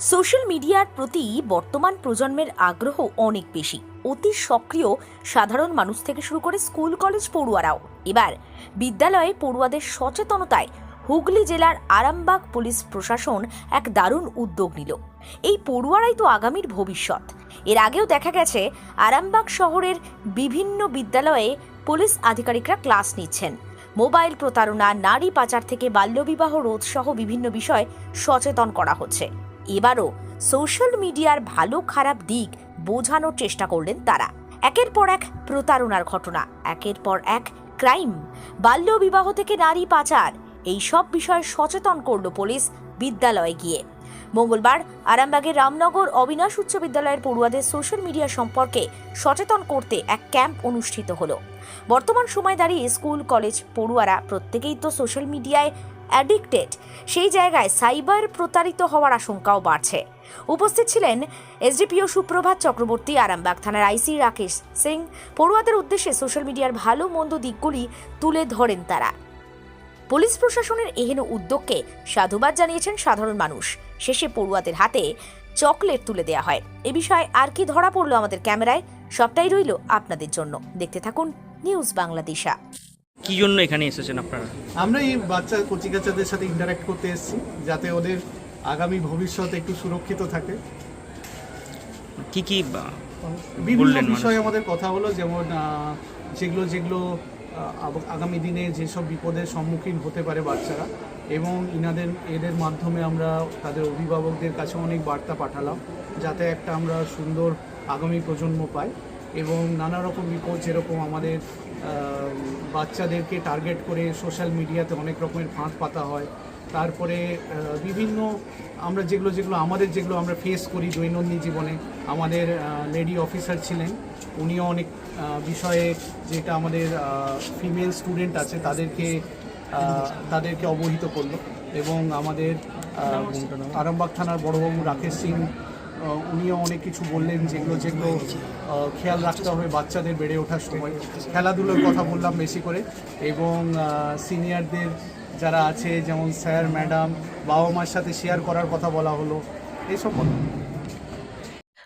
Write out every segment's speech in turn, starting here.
Social মিডিয়ার প্রতি বর্তমান প্রজন্মের আগ্রহ অনেক বেশি। অতি সক্রিয় সাধারণ মানুষ থেকে শুরু করে স্কুল, কলেজ, পড়ুয়ারাও। এবার বিদ্যালয়ে পড়ুয়াদের সচেতনতায় হুগলি জেলার আরামবাগ পুলিশ প্রশাসন এক দারুণ উদ্যোগ নিল। এই পড়ুয়ারাই তো আগামীর ভবিষ্যৎ। এর আগেও দেখা গেছে, আরামবাগ শহরের বিভিন্ন বিদ্যালয়ে পুলিশ আধিকারিকরা ক্লাস নিচ্ছেন। মোবাইল প্রতারণা, নারী পাচার থেকে বাল্যবিবাহ রোধ সহ বিভিন্ন বিষয় সচেতন করা হচ্ছে। এবারও সোশ্যাল মিডিয়ার ভালো খারাপ দিক বোঝানোর চেষ্টা করলেন তারা। একের পর এক প্রতারণার ঘটনা, একের পর এক ক্রাইম বাল্যবিবাহ থেকে নারী পাচার, এই সব বিষয়ে সচেতন করল পুলিশ বিদ্যালয়ে গিয়ে। মঙ্গলবার আরামবাগের রামনগর অবিনাশ উচ্চ বিদ্যালয়ের পড়ুয়াদের সোশ্যাল মিডিয়া সম্পর্কে সচেতন করতে এক ক্যাম্প অনুষ্ঠিত হলো। বর্তমান সময় দাঁড়িয়ে স্কুল, কলেজ পড়ুয়ারা প্রত্যেকেই তো সোশ্যাল মিডিয়ায় অ্যাডিক্টেড সেই জায়গায় সাইবার প্রতারিত হওয়ার আশঙ্কাও বাড়ছে। উপস্থিত ছিলেন এসডিপিও সুপ্রভাত চক্রবর্তী, আরামবাগ থানার আইসি রাকেশ সিং। পড়ুয়াদের উদ্দেশ্যে সোশ্যাল মিডিয়ার ভালো মন্দ দিকগুলি তুলে ধরেন তারা। পুলিশ প্রশাসনের এহেন উদ্যোগকে সাধুবাদ জানিয়েছেন সাধারণ মানুষ। শেষে পড়ুয়াদের হাতে চকলেট তুলে দেওয়া হয়। এ বিষয়ে আর কি ধরা পড়ল আমাদের ক্যামেরায়, সবটাই রইল আপনাদের জন্য। দেখতে থাকুন নিউজ বাংলাদেশা। কি জন্য এখানে এসেছেন আপনারা আমরা এই বাচ্চা কচিকাচাদের সাথে ইন্টারাক্ট করতে এসেছি যাতে ওদের আগামী ভবিষ্যৎ একটু সুরক্ষিত থাকে কি কি বিভিন্ন? বিষয়ে আমাদের কথা হলো যেমন যেগুলো যেগুলো আগামী দিনে যেসব বিপদের সম্মুখীন হতে পারে বাচ্চারা এবং ইনাদের এদের মাধ্যমে আমরা তাদের অভিভাবকদের কাছে অনেক বার্তা পাঠালাম যাতে একটা আমরা সুন্দর আগামী প্রজন্ম পাই এবং নানা রকম বিপদ যেরকম আমাদের বাচ্চাদেরকে টার্গেট করে সোশ্যাল মিডিয়াতে অনেক রকমের ফাঁদ পাতা হয়। তারপরে বিভিন্ন আমরা যেগুলো যেগুলো আমাদের যেগুলো আমরা ফেস করি দৈনন্দিন জীবনে আমাদের লেডি অফিসার ছিলেন। উনিও অনেক বিষয়ে যেটা আমাদের ফিমেল স্টুডেন্ট আছে তাদেরকে তাদেরকে অবহিত করল। এবং আমাদের আরামবাগ থানার বড়বাবু রাকেশ সিং উনিও অনেক কিছু বললেন যেগুলো যেগুলো খেয়াল রাখতে হবে বাচ্চাদের বেড়ে ওঠার সময়। খেলাধুলোর কথা বললাম বেশি করে। এবং সিনিয়রদের যারা আছে, যেমন স্যার ম্যাডাম বাবা মার সাথে শেয়ার করার কথা বলা হলো, এসব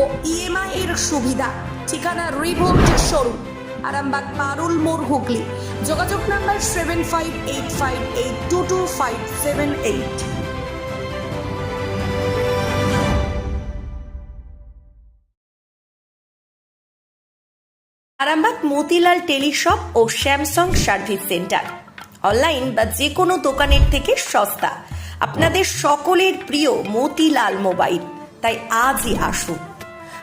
ও ইএমআই এর সুবিধা। ঠিকানা রিভোল্ট শোরুম, আরামবাগ, পারুল, মোড় হুগলি। যোগাযোগ number seven five eight five eight two two five seven eight Arambagh Motilal teleshop ও স্যামসাং সার্ভিস সেন্টার। অনলাইন বা যে কোনো দোকানের থেকে সস্তা। আপনাদের সকলের প্রিয় মতিলাল মোবাইল। তাই আজই আসুন।